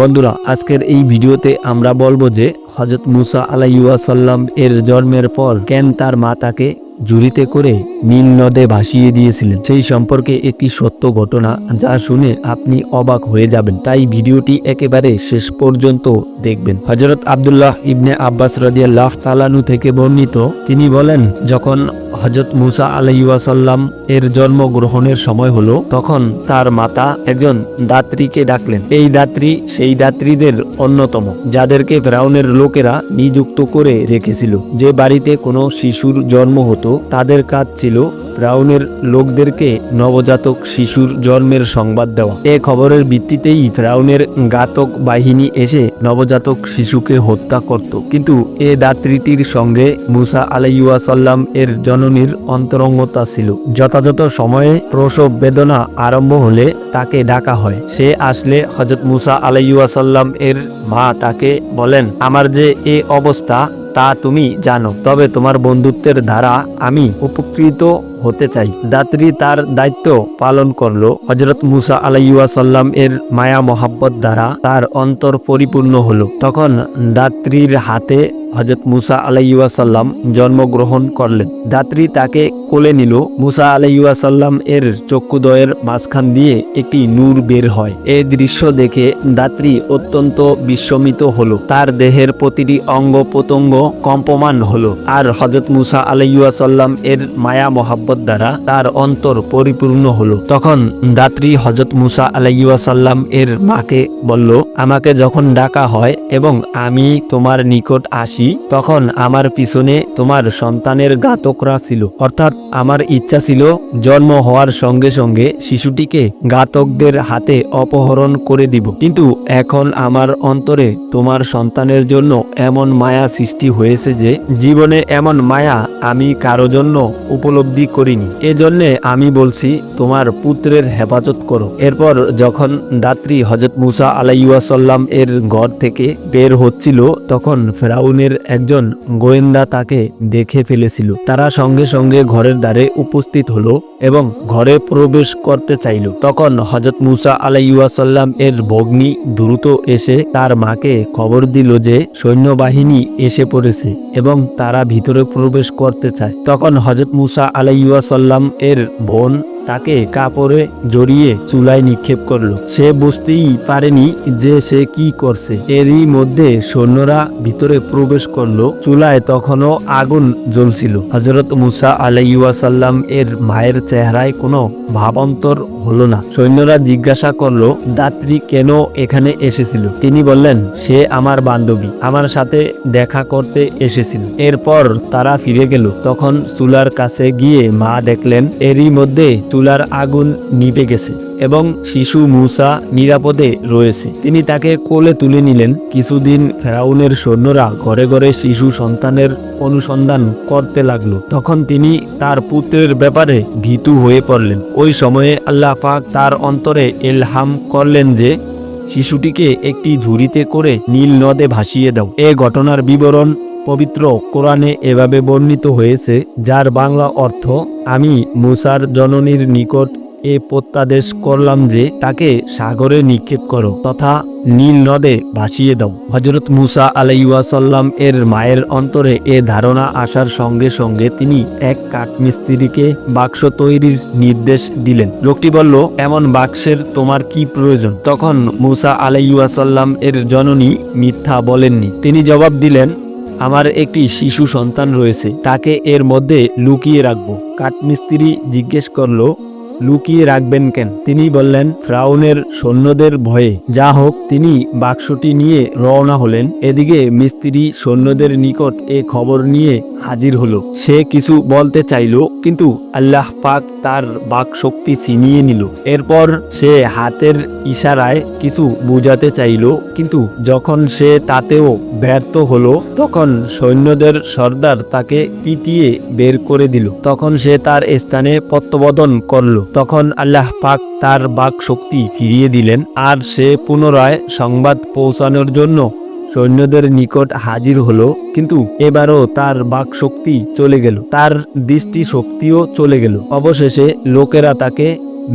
বন্ধুরা, আজকের এই ভিডিওতে আমরা বলব যে হজরত মুসা আলাইসাল্লাম এর জন্মের পর কেন তার মা তাকে জুড়িতে করে নীল নদে ভাসিয়ে দিয়েছিলেন। সেই সম্পর্কে একটি সত্য ঘটনা যা শুনে আপনি অবাক হয়ে যাবেন। তাই ভিডিওটি একেবারে শেষ পর্যন্ত দেখবেন। হজরত আবদুল্লাহ ইবনে আব্বাস রাদিয়াল্লাহ তালানু থেকে বর্ণিত, তিনি বলেন, যখন হজরত মুসা আলহাসাল্লাম এর জন্ম গ্রহণের সময় হলো, তখন তার মাতা একজন দাত্রীকে ডাকলেন। এই দাত্রী সেই দাত্রীদের অন্যতম, যাদেরকে ফেরাউনের লোকেরা নিযুক্ত করে রেখেছিল। যে বাড়িতে কোনো শিশুর জন্ম হতো, তাদের কাজ ছিল ফ্রাউনের লোকদেরকে নবজাতক শিশুর জন্মের সংবাদ দেওয়া। এ খবরের ভিত্তিতেই ফ্রাউনের ঘাতক বাহিনী এসে নবজাতক শিশুকে হত্যা করত। কিন্তু এ দাত্রীটির সঙ্গে মুসা আলাইসাল্লাম এর জননীর অন্তরঙ্গতা ছিল। যথাযথ সময়ে প্রসব বেদনা আরম্ভ হলে তাকে ডাকা হয়। সে আসলে হজরত মুসা আলাইসাল্লাম এর মা তাকে বলেন, আমার যে এ অবস্থা তা তুমি জানো, তবে তোমার বন্ধুত্বের দ্বারা আমি উপকৃত হতে চাই। দাত্রী তার দায়িত্ব পালন করল। হজরত মুসা আলাইসাল্লাম এর মায়া মোহাব্বত দ্বারা তার অন্তর পরিপূর্ণ হলো। তখন দাত্রীর হাতে হজরত মুসা আলাইসাল্লাম জন্মগ্রহণ করলেন। দাত্রী তাকে কোলে নিল। মুসা আলাইসাল্লাম এর চক্ষুদয়ের মাঝখান দিয়ে একটি নূর বের হয়। এই দৃশ্য দেখে দাত্রী অত্যন্ত বিস্মিত হলো। তার দেহের প্রতিটি অঙ্গ প্রত্যঙ্গ কম্পমান হলো। আর হজরত মুসা আলাইসাল্লাম এর মায়া মোহাব্বত দ্বারা তার অন্তর পরিপূর্ণ হলো। তখন দাত্রী হজরত মুসা আলাইসাল্লাম এর মাকে বলল, আমাকে যখন ডাকা হয় এবং আমি তোমার নিকট আসি, তখন আমার পিছনে তোমার সন্তানের ঘাতকরা ছিল। অর্থাৎ আমার ইচ্ছা ছিল জন্ম হওয়ার সঙ্গে সঙ্গে শিশুটিকে ঘাতকদের হাতে অপহরণ করে দিব। কিন্তু এখন আমার অন্তরে তোমার সন্তানের জন্য এমন মায়া সৃষ্টি হয়েছে যে, জীবনে এমন মায়া আমি কারও জন্য উপলব্ধি করিনি। এজন্যে আমি বলছি, তোমার পুত্রের হেফাজত করো। এরপর যখন দাত্রী হজরত মুসা আলাইসাল্লাম এর ঘর থেকে বের হচ্ছিল, তখন ফেরাউনের একজন গোয়েন্দা তাকে দেখে ফেলেছিল। তারা সঙ্গে সঙ্গে ঘরের দ্বারে উপস্থিত হলো এবং ঘরে প্রবেশ করতে চাইল। তখন হজরত মুসা আলাইসাল্লাম এর ভগ্নী দ্রুত এসে তার মাকে খবর দিল যে, সৈন্যবাহিনী এসে পড়েছে এবং তারা ভিতরে প্রবেশ করতে চায়। তখন হজরত মুসা আলাইসাল্লাম এর বোন তাকে কাপড়ে জড়িয়ে চুলায় নিক্ষেপ করল। সে বুঝতেই পারেনি যে সে কি করছে। এরই মধ্যে সৈন্যরা ভিতরে প্রবেশ করল। চুলায় তখনও আগুন জ্বলছিল। হজরত মুসা আলাইসাল্লাম এর মায়ের চেহারায় কোনো ভাবান্তর হলো না। সৈন্যরা জিজ্ঞাসা করল, দাত্রী কেন এখানে এসেছিল? তিনি বললেন, সে আমার বান্ধবী। আমার সাথে দেখা করতে এসেছিল। এরপর তারা ফিরে গেল। তখন চুলার কাছে গিয়ে মা দেখলেন, এরই মধ্যে চুলার আগুন নিভে গেছে এবং শিশু মুসা নিরাপদে রয়েছে। তিনি তাকে কোলে তুলে নিলেন। কিছুদিন ফেরাউনের সৈন্যরা ঘরে ঘরে শিশু সন্তানের অনুসন্ধান করতে লাগল। তখন তিনি তার পুত্রের ব্যাপারে ভীতু হয়ে পড়লেন। ওই সময়ে আল্লাহ পাক তার অন্তরে এলহাম করলেন যে, শিশুটিকে একটি ঝুড়িতে করে নীল নদে ভাসিয়ে দাও। এ ঘটনার বিবরণ পবিত্র কোরআনে এভাবে বর্ণিত হয়েছে, যার বাংলা অর্থ, আমি মুসার জননীর নিকট এ প্রত্যাদেশ করলাম যে তাকে সাগরে নিক্ষেপ করো তথা নীল নদে ভাসিয়ে দাও। হজরত মুসা আলাইসাল্লাম এর মায়ের অন্তরে এ ধারণা আসার সঙ্গে সঙ্গে তিনি এক কাঠমিস্ত্রিকে বাক্স তৈরির নির্দেশ দিলেন। লোকটি বলল, এমন বাক্সের তোমার কি প্রয়োজন? তখন মুসা আলাইসাল্লাম এর জননী মিথ্যা বলেননি। তিনি জবাব দিলেন আমার একটি শিশু সন্তান রয়েছে, তাকে এর মধ্যে লুকিয়ে রাখব। কাঠমিস্ত্রি জিজ্ঞেস করল, লুকিয়ে রাখবেন কেন? তিনি বললেন, ফ্রাউনের সৈন্যদের ভয়ে। যা হোক, তিনি বাক্সটি নিয়ে রওনা হলেন। এদিকে মিস্ত্রি সৈন্যদের নিকট এ খবর নিয়ে হাজির হলো। সে কিছু বলতে চাইল, কিন্তু আল্লাহ পাক তার বাক শক্তি ছিনিয়ে নিল। এরপর সে হাতের ইশারায় কিছু বুঝাতে চাইল, কিন্তু যখন সে তাতেও ব্যর্থ হলো, তখন সৈন্যদের সর্দার তাকে পিটিয়ে বের করে দিল। তখন সে তার স্থানে প্রত্যাবর্তন করল। তখন আল্লাহ পাক তার বাক শক্তি ফিরিয়ে দিলেন, আর সে পুনরায় সংবাদ পৌঁছানোর জন্য সৈন্যদের নিকট হাজির হলো, কিন্তু এবারও তার বাক শক্তি চলে গেল, তার দৃষ্টি শক্তিও চলে গেল। অবশেষে লোকেরা তাকে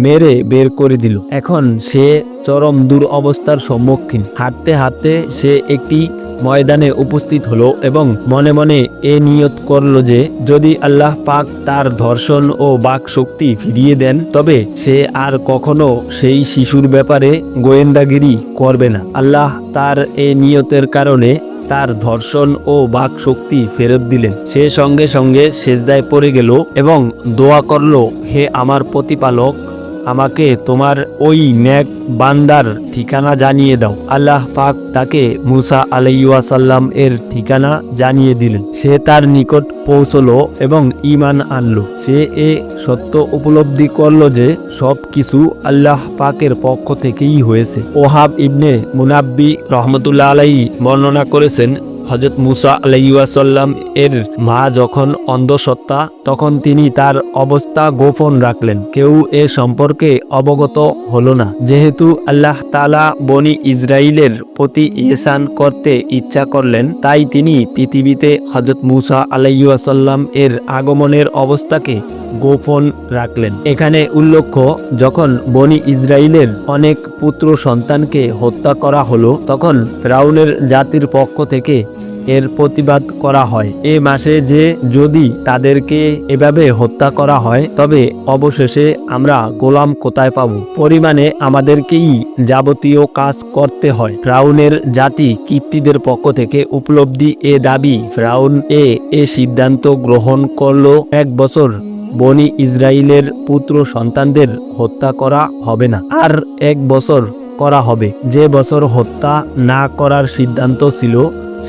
মেরে বের করে দিল। এখন সে চরম দূর অবস্থার সম্মুখীন। হাঁটতে হাঁটতে সে একটি ময়দানে উপস্থিত হলো এবং মনে মনে এ নিয়ত করল যে, যদি আল্লাহ পাক তার ধর্ষণ ও বাক শক্তি ফিরিয়ে দেন, তবে সে আর কখনো সেই শিশুর ব্যাপারে গোয়েন্দাগিরি করবে না। আল্লাহ তার এ নিয়তের কারণে তার ধর্ষণ ও বাক শক্তি ফেরত দিলেন। সে সঙ্গে সঙ্গে সেজদায় পড়ে গেল এবং দোয়া করল, হে আমার প্রতিপালক আমাকে তোমার ওই ন্যাক বান্দার ঠিকানা জানিয়ে দাও। আল্লাহ পাক তাকে মুসা আলাইসাল্লাম এর ঠিকানা জানিয়ে দিলেন। সে তার নিকট পৌঁছলো এবং ইমান আনলো। সে এ সত্য উপলব্ধি করল যে সব কিছু আল্লাহ পাকের পক্ষ থেকেই হয়েছে। ওহাব ইবনে মুনাব্বি রহমতুল্লাহ আলাই বর্ণনা করেছেন হজরত মুসা আলাইসাল্লাম এর মা যখন অন্ধসত্তা তখন তিনি তার অবস্থা গোপন রাখলেন। কেউ এ সম্পর্কে অবগত হলো না। যেহেতু আল্লাহ তালা বনি ইসরায়েলের প্রতি ইহসান করতে ইচ্ছা করলেন, তাই তিনি পৃথিবীতে হজরত মুসা আলাইসাল্লাম এর আগমনের অবস্থাকে গোপন রাখলেন। এখানে উল্লেখ্য, যখন বনি ইসরায়েলের অনেক পুত্র সন্তানকে হত্যা করা হলো, তখন ফ্রাউনের জাতির পক্ষ থেকে এর প্রতিবাদ করা হয়। এ মাসে যে যদি তাদেরকে এভাবে হত্যা করা হয়, তবে অবশেষে আমরা গোলাম কোথায় পাবো? পরিমাণে আমাদেরকেই যাবতীয় কাজ করতে হয়। ফ্রাউনের জাতি কীর্তিদের পক্ষ থেকে উপলব্ধি এ দাবি। ফ্রাউন এ এ সিদ্ধান্ত গ্রহণ করল, এক বছর বনি ইসরায়েলের পুত্র সন্তানদের হত্যা করা হবে না, আর এক বছর করা হবে। যে বছর হত্যা না করার সিদ্ধান্ত ছিল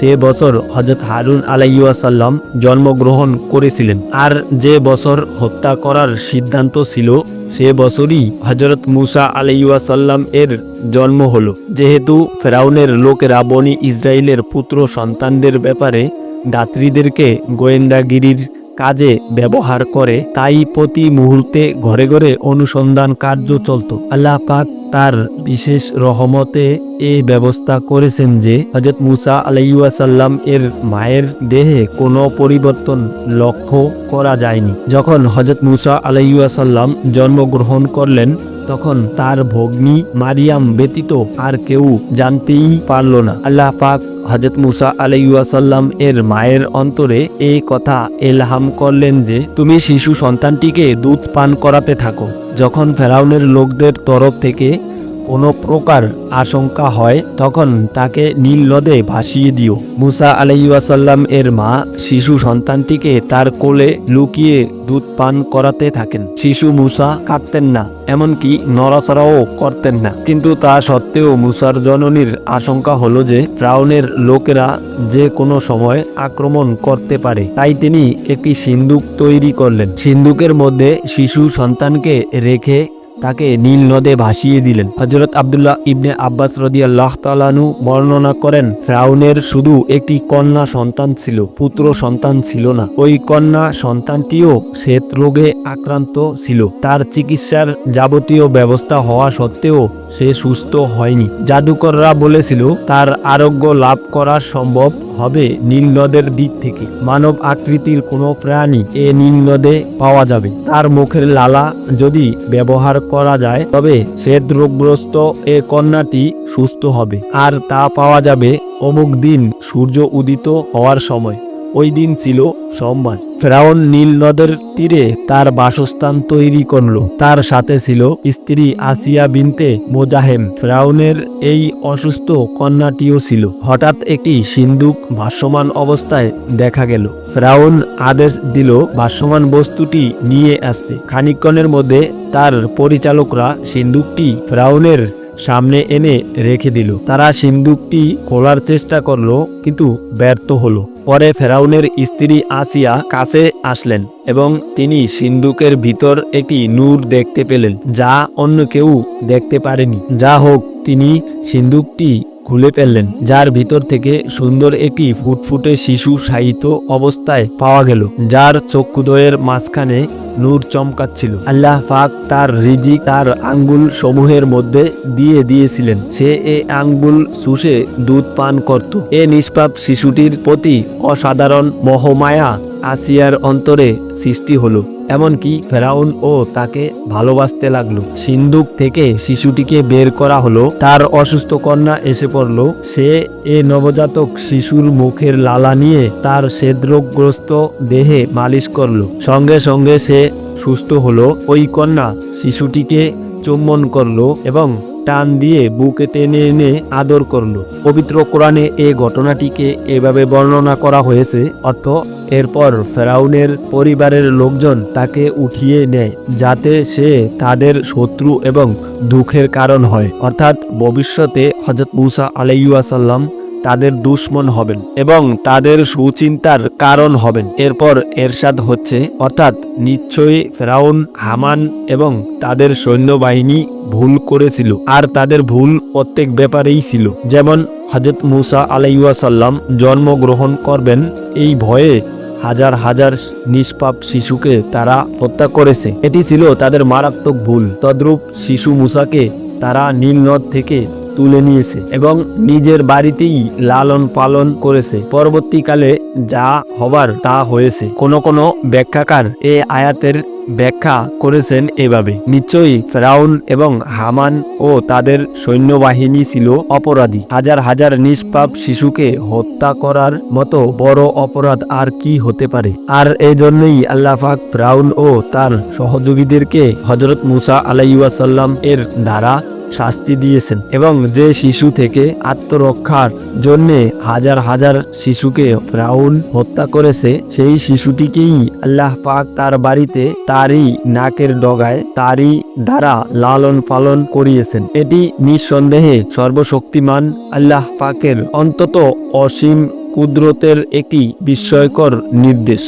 সে বছর হজরত হারুন আলাইসাল্লাম জন্মগ্রহণ করেছিলেন। আর যে বছর হত্যা করার সিদ্ধান্ত ছিল, সে বছরই হজরত মুসা আলাইসাল্লাম এর জন্ম হলো। যেহেতু ফেরাউনের লোকেরা বনি ইসরায়েলের পুত্র সন্তানদের ব্যাপারে দাত্রীদেরকে গোয়েন্দাগিরির কাজে ব্যবহার করে, তাই প্রতি মুহূর্তে ঘরে ঘরে অনুসন্ধান কার্য চলত। আল্লাহ পাক তার বিশেষ রহমতে এই ব্যবস্থা করেছেন যে হজরত মুসা আলাইসাল্লাম এর মায়ের দেহে কোনো পরিবর্তন লক্ষ্য করা যায়নি। যখন হজরত মুসা আলাইসাল্লাম জন্মগ্রহণ করলেন তখন তার ভগ্নী মারিয়াম ব্যতীত আর কেউ জানতেই পারল না। আল্লাহ পাক হজরত মুসা আলাইসাল্লাম এর মায়ের অন্তরে এই কথা এলহাম করলেন যে, তুমি শিশু সন্তানটিকে দুধ পান করাতে থাকো। যখন ফেরাউনের লোকদের তরফ থেকে কোনো প্রকার আশঙ্কা হয়, তখন তাকে নীল নদে ভাসিয়ে দিও। মুসা আলাইসাল্লাম এর মা, শিশু সন্তানটিকে তার কোলে লুকিয়ে দুধ পান করাতে থাকেন। শিশু মুসা কাঁদতেন না, এমনকি নড়াচড়াও করতেন না। কিন্তু তা সত্ত্বেও মুসার জননীর আশঙ্কা হলো যে, ফ্রাউনের লোকেরা যে কোনো সময় আক্রমণ করতে পারে। তাই তিনি একটি সিন্দুক তৈরি করলেন। সিন্দুকের মধ্যে শিশু সন্তানকে রেখে তাকে নীল নদে ভাসিয়ে দিলেন। হজরত আবদুল্লাহ ইবনে আব্বাস রদি আল্লাহ তালানু বর্ণনা করেন, ফ্রাউনের শুধু একটি কন্যা সন্তান ছিল, পুত্র সন্তান ছিল না। ওই কন্যা সন্তানটিও শ্বেত রোগে আক্রান্ত ছিল। তার চিকিৎসার যাবতীয় ব্যবস্থা হওয়া সত্ত্বেও সে সুস্থ হয়নি। জাদুকররা বলেছিল, তার আরোগ্য লাভ করা সম্ভব হবে নীল নদের দিক থেকে। মানব আকৃতির কোনো প্রাণী এ নীল নদে পাওয়া যাবে। তার মুখের লালা যদি ব্যবহার করা যায়, তবে শ্বেত রোগগ্রস্ত এ কন্যাটি সুস্থ হবে। আর তা পাওয়া যাবে অমুক দিন সূর্য উদিত হওয়ার সময়। ওই দিন ছিল সোমবার। ফেরাউন নীল নদের তীরে তার বাসস্থান তৈরি করল। তার সাথে ছিল স্ত্রী আসিয়া বিনতে মোজাহেম। ফেরাউনের এই অসুস্থ কন্যাটিও ছিল। হঠাৎ একটি সিন্দুক ভাসমান অবস্থায় দেখা গেল। ফেরাউন আদেশ দিল ভাসমান বস্তুটি নিয়ে আসতে। খানিকক্ষণের মধ্যে তার পরিচালকরা সিন্দুকটি ফেরাউনের সামনে এনে রেখে দিল। তারা সিন্দুকটি খোলার চেষ্টা করল, কিন্তু ব্যর্থ হলো। পরে ফেরাউনের স্ত্রী আসিয়া কাছে আসলেন এবং তিনি সিন্দুকের ভিতর একটি নূর দেখতে পেলেন, যা অন্য কেউ দেখতে পারেনি। যা হোক, তিনি সিন্দুকটি খুলে ফেললেন, যার ভিতর থেকে সুন্দর একটি ফুটফুটে শিশু সাহিত্য অবস্থায় পাওয়া গেল, যার চক্ষুদয়ের মাঝখানে নূর চমকাচ্ছিল। আল্লাহ পাক তার রিজিক, তার আঙ্গুল সমূহের মধ্যে দিয়ে দিয়েছিলেন। সে এ আঙ্গুল শুষে দুধ পান করত। এ নিষ্পাপ শিশুটির প্রতি অসাধারণ মহমায়া আসিয়ার অন্তরে সৃষ্টি হলো। এমনকি ফেরাউন ও তাকে ভালোবাসতে লাগল। সিন্ধুক থেকে শিশুটিকে বের করা হলো। তার অসুস্থ কন্যা এসে পড়ল। সে এ নবজাতক শিশুর মুখের লালা নিয়ে তার সেদ্রোগ্রস্ত দেহে মালিশ করল। সঙ্গে সঙ্গে সে সুস্থ হলো। ওই কন্যা শিশুটিকে চুম্বন করল এবং টান দিয়ে বুকে টেনে এনে আদর করল। পবিত্র কোরআনে এ ঘটনাটিকে এভাবে বর্ণনা করা হয়েছে, অর্থ এরপর ফেরাউনের পরিবারের লোকজন তাকে উঠিয়ে নেয়, যাতে সে তাদের শত্রু এবং দুঃখের কারণ হয়। অর্থাৎ ভবিষ্যতে হজরত মুসা আলাইসাল্লাম তাদের দুশ্মন হবেন এবং তাদের সুচিন্তার কারণ হবেন। এরপর এরশাদ হচ্ছে, অর্থাৎ নিশ্চয়ই ফেরাউন, হামান এবং তাদের সৈন্যবাহিনী ভুল করেছিল। আর তাদের ভুল প্রত্যেক ব্যাপারেই ছিল। যেমন হজরত মুসা আলাইসাল্লাম জন্মগ্রহণ করবেন, এই ভয়ে হাজার হাজার নিষ্পাপ শিশুকে তারা হত্যা করেছে। এটি ছিল তাদের মারাত্মক ভুল। তদ্রূপ শিশু মুসাকে তারা নীল নদ থেকে তুলে নিয়েছে এবং নিজের বাড়িতেই লালন পালন করেছে। পরবর্তীকালে যা হবার তা হয়েছে। কোন কোন ব্যাখ্যাকার এ আয়াতের ব্যাখ্যা করেছেন এভাবে। নিশ্চয়ই ফেরাউন এবং হামান ও তাদের সৈন্যবাহিনী ছিল অপরাধী। হাজার হাজার নিষ্পাপ শিশুকে হত্যা করার মতো বড় অপরাধ আর কি হতে পারে? আর এই জন্যই আল্লাহ পাক ফেরাউন ও তার সহযোগীদেরকে হজরত মুসা আলাইসাল্লাম এর দ্বারা শাস্তি দিয়েছেন এবং যে শিশু থেকে আত্মরক্ষার জন্যে হাজার হাজার শিশুকে ফ্রাউন হত্যা করেছে, সেই শিশুটিকেই আল্লাহ পাক তার বাড়িতে তারই নাকের ডগায় তারই দ্বারা লালন পালন করিয়েছেন। এটি নিঃসন্দেহে সর্বশক্তিমান আল্লাহ পাকের অন্তত অসীম কুদরতের একটি বিস্ময়কর নির্দেশ।